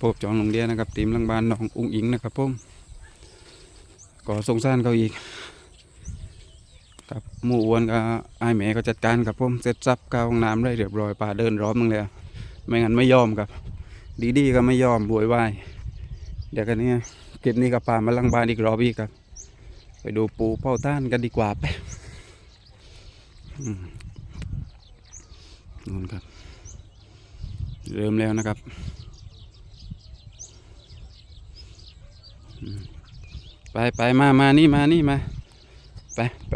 พบจองโรงเรียนนะครับทีมลังบานน้องอุ้งอิงนะครับผมก็สงสารเขาอีกครับหมู่อ้วนก็ไอ้แม่ก็จัดการครับผมเสร็จสับเข้าห้องน้ำได้เรียบร้อยป่าเดินร้อบนึงแล้วไม่งั้นไม่ยอมครับ ดีๆก็ไม่ยอมบวยวายเดี๋ยวกันนี้คลิปนี้ก็พามาลังบานอีกรอบอีกครับ ไปดูปูเป้าต้านกันดีกว่าไปนู่นครับ เริ่มแล้วนะครับอืม ไปไปมามานี่มานี่มาไปไป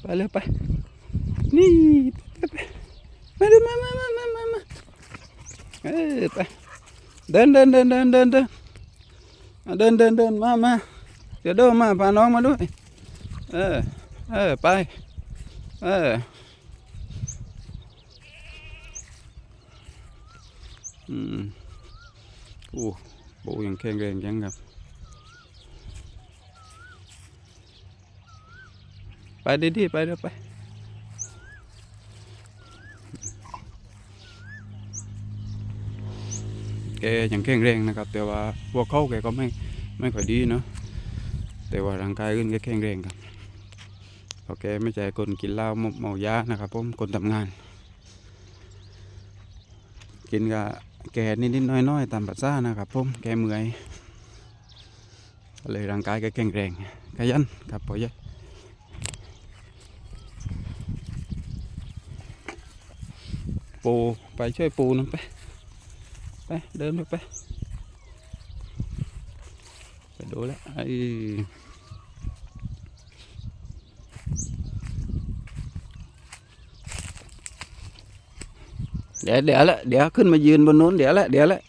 ไปเร็วไป นี่ไปไปมาดูมามามามามามาเออไปเดินเดินเดินเดินเดินเดินเดินเดินเดินมามาเดี๋ยวเดินมาพาน้องมาด้วย เออ เออ ไป เอออืมโอ้ปูยังแข็งแรงจังครับ ไปดีๆไปเดี๋ยวไปแกยังแข็งแรงนะครับ แต่ว่าพวกเขาแกก็ไม่ไม่ค่อยดีเนาะแต่ว่าร่างกายขึ้นแกแข็งแรงครับเพราะแกไม่ใช่คนกินเหล้าเมายานะครับผมคนทำงาน กินกับแกนิดๆน้อยๆตามภาษานะครับผมแกเมื่อยเลยร่างกายแกแข็งแรงขยันครับพอใหญ่ ปูไปช่วยปูนึงไปไปเดินไปไป ไปดูแล้วไอ้เดี๋ยวเดี๋ยวละเดี๋ยวขึ้นมายืนบนนู้นเดี๋ยวละเดี๋ยวละ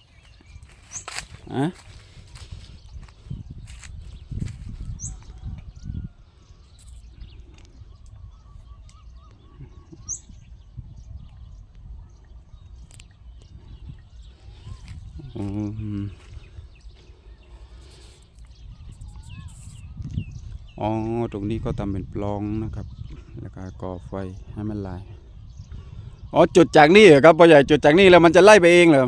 อะ อ๋อ ตรงนี้ก็ทำเป็นปล่องนะครับ แล้วก็ก่อไฟให้มันลาย อ๋อ จุดจากนี่เหรอครับพ่อใหญ่จุดจากนี่แล้วมันจะไล่ไปเองเหรอ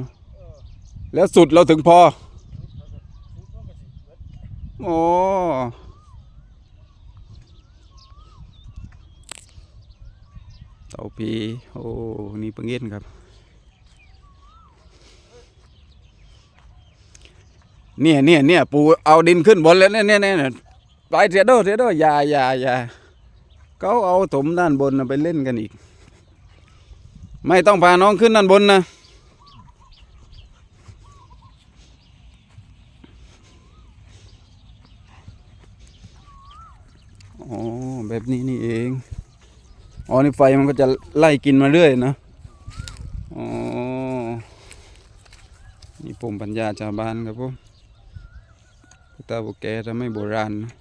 แล้วสุดเราถึงพอ โอ้เต่าพีโอ้ นี่ปังเงินครับ เนี่ยเนี่ยเนี่ยปูเอาดินขึ้นบนแล้วเนี่ยเนี่ยเนี่ยไปเสียโดเสียโดอย่าอย่าอย่าเขาเอาถมด้านบนไปเล่นกันอีก ไม่ต้องพาน้องขึ้นด้านบนนะอ๋อแบบนี้นี่เองอ๋อนี่ไฟมันก็จะไล่กินมาเรื่อยนะอ๋อนี่ปุ่มปัญญาชาวบ้านครับผม ตาบแกทำไม่โบราณนะ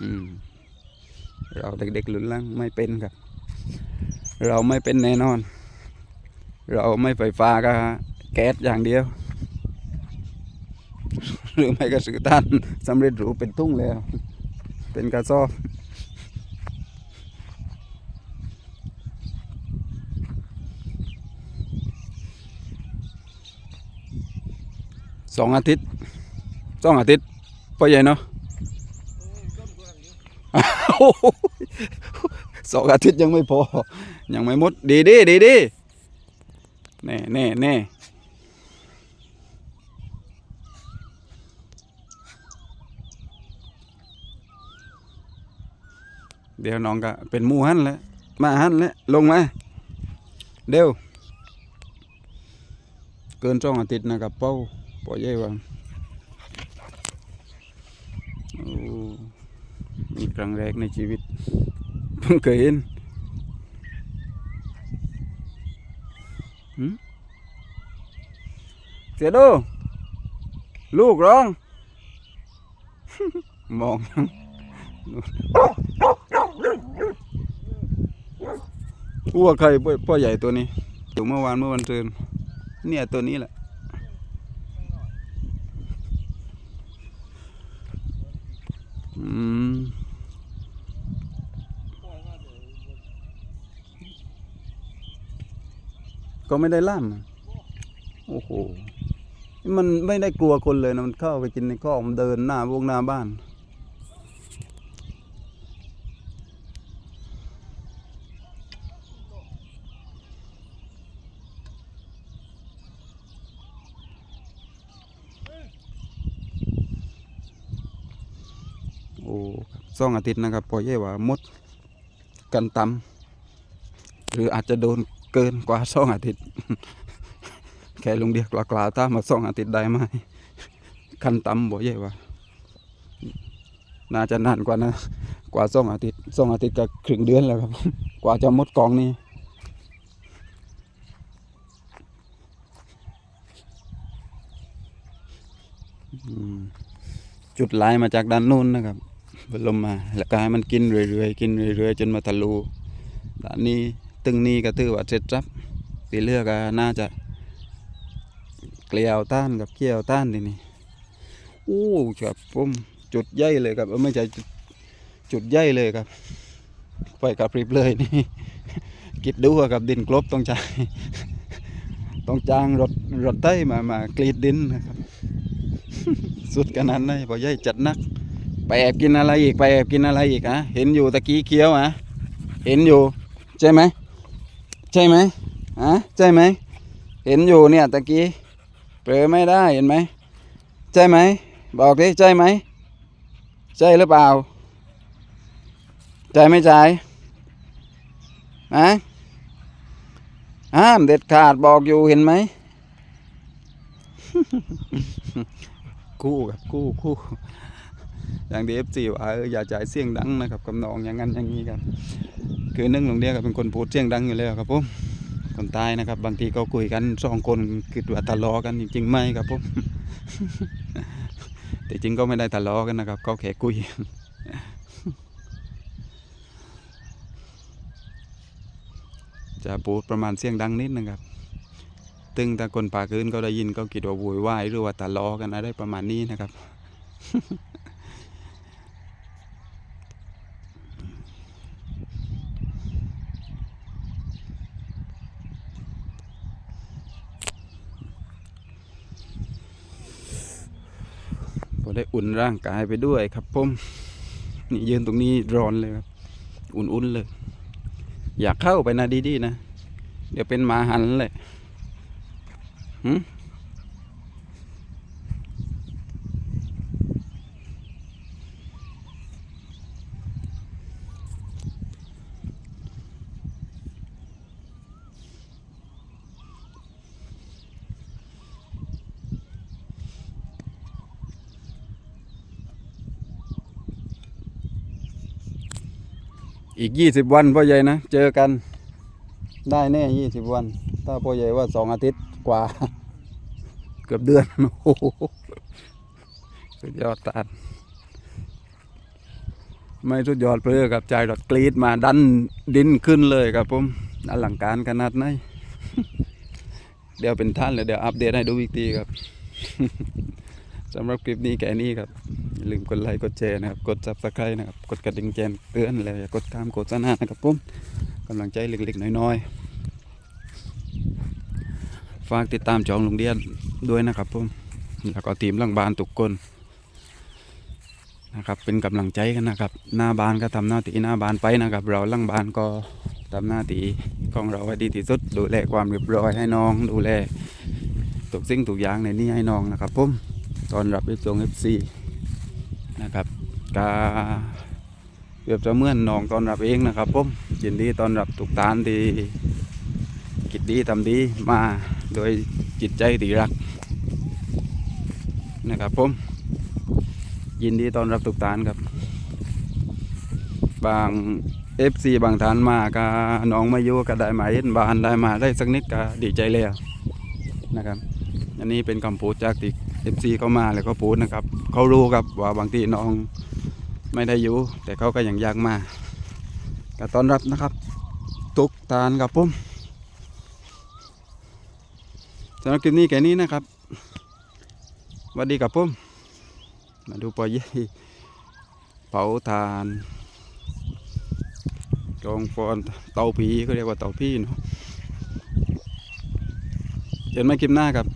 อืมเราเด็กๆหลุนลังไม่เป็นครับ เราไม่เป็นแน่นอน เราไม่ไฟฟ้าก็แก๊สอย่างเดียว หรือไม่ก็สื่อต้านสำเร็จรูปเป็นทุ่งแล้ว เป็นกระสอบ สองอาทิตย์สองอาทิตย์พ่อใหญ่เนาะสองอาทิตย์ยังไม่พอ ยังไม่หมด ดีดีดีดีแน่แน่แน่เดี๋ยวน้องก็เป็นมูหันแล้วมาหันแล้วลงมาเดี๋ยวเกินสองอาทิตย์นะครับเป้า ปล่อยใหญ่วังโอ้มีครั้งแรกในชีวิตเพิ่งเคยเห็นเสียดูลูกร้อง มองอ้วกใครพ่อพ่อใหญ่ตัวนี้อยู่เมื่อวานเมื่อวันซืนเนี่ยตัวนี้แหละ อืม ก็ไม่ได้ล่ามโอ้โหมันไม่ได้กลัวคนเลยนะมันเข้าไปกินในคอมันเดินหน้าวงหน้าบ้าน โอ้ครับสองอาทิตย์นะครับ ปล่อยให้ว่ามดกันตำหรืออาจจะโดน กินกว่าสองอาทิตย์แค่ลุงเดียกกล่าวตามาสองอาทิตย์ได้ไหมกันตำบอกใหญ่ว่าน่าจะนานกว่านะ กว่าสองอาทิตย์สองอาทิตย์ก็ครึ่งเดือนแล้วครับ กว่าจะหมดกองนี้อืมจุดไลายมาจากด้านนู้นนะครับลมมา แล้วก็ให้มันกินเรื่อยๆกินเรื่อยๆจนมาทะลุด้านนี้ ตึงนี้ก็ถือว่าเสร็จรับตีเลือกก็น่าจะ เกลียวต้านกับเกลียวต้านทีนี้อู้ครับผมจุดใหญ่เลยครับไม่ใช่จุดใหญ่เลยครับไฟกระพริบเลยนี่คิดดูอะครับดินกลบต้องใช้ต้องจ้างรถรถไถมามากรีดดินนะครับ สุดขนาดนั้นพอใหญ่จัดนัก ไปแอบกินอะไรอีกไปแอบกินอะไรอีกฮะเห็นอยู่ตะกี้เคี้ยวฮะเห็นอยู่ ใช่ไหม ใช่ไหมฮะใช่ไหม เห็นอยู่เนี่ยตะกี้เปลอไม่ได้เห็นไหม ใช่ไหม บอกดิใช่ไหม ใช่หรือเปล่าใจไม่ใจายนะห้ามเด็ดขาดบอกอยู่เห็นไหม กู้กับกู้กู้อย่างดีเอฟซีว่าเอออย่าจ่ายเสียงดังนะครับกับน้องอย่างนั้นอย่างนี้ครับ คือนึ่งหลวงเดียก็เป็นคนพูดเสียงดังอยู่แล้วครับผมคนตายนะครับ บางทีก็คุยกันสองคนคิดว่าทะเลาะกันจริงๆไม่ครับผมแต่จริงก็ไม่ได้ทะเลาะกันนะครับก็แค่คุยจะพูดประมาณเสียงดังนิดนะครับตึงถ้าคนป่าคืนก็ได้ยินก็คิดว่าโวุ่นวายหรือว่าทะเลาะกันอะไรประมาณนี้นะครับ พอได้อุ่นร่างกายไปด้วยครับผมนี่ยืนตรงนี้ร้อนเลยครับ อุ่นๆเลย อยากเข้าไปนะดีๆนะ เดี๋ยวเป็นหมาหันเลยหืม อีกยี่สิบวันพ่อใหญ่นะ เจอกัน ได้แน่ยี่สิบวัน ถ้าพ่อใหญ่ว่าสองอาทิตย์กว่า เกือบเดือน โอ้โหสุดยอดตาดไม่สุดยอดเพื่อกับใจรถกรีดมาดันดินขึ้นเลยครับผมอลังการขนาดไหนเดี๋ยวเป็นท่านเลยเดี๋ยวอัปเดตให้ดูอีกทีครับ สำหรับคลิปนี้แค่นี้ครับอย่าลืมกดไลค์กดแชร์นะครับ กด subscribe นะครับ กดกระดิ่งแจ้งเตือนแล้วอย่ากดข้ามโฆษณานะครับผมกำลังใจเล็กๆน้อยๆฝากติดตามจองลุงเดียนด้วยนะครับผมแล้วก็ทีมหลังบานทุกคนนะครับ เป็นกำลังใจกันนะครับ หน้าบานก็ทำหน้าที่หน้าบานไปนะครับ เราหลังบานก็ทำหน้าที่ของเราให้ดีที่สุด ดูแลความเรียบร้อยให้น้อง ดูแลทุกสิ่งทุกอย่างในนี้ให้น้องนะครับผม ตอนรับไปส่งเอฟซีนะครับกาเปรียบเมื่อนน้องตอนรับเองนะครับผมยินดีตอนรับทุกท่านที่คิดดีทำดีมาโดยจิตใจที่รักนะครับผมยินดีตอนรับทุกท่านครับ บางเอฟซีบางท่านมาก็น้องมาอยู่ก็ได้มาเห็นบ้านได้มาได้สักนิดก็ดีใจแล้วนะครับ อันนี้เป็นคำพูดจากที่ เอฟซีเขามาแล้วก็พูดนะครับ เขารู้ครับว่าบางทีน้องไม่ได้อยู่ แต่เขาก็ยังอยากมาก็ต้อนรับนะครับทุกทานครับผมสำหรับคลิปนี้แค่นี้นะครับสวัสดีครับผมมาดูปอยยี่เผาทานกองฟอนเตาผีเขาเรียกว่าเตาผีเนาะเจอกันใหม่คลิปหน้าครับ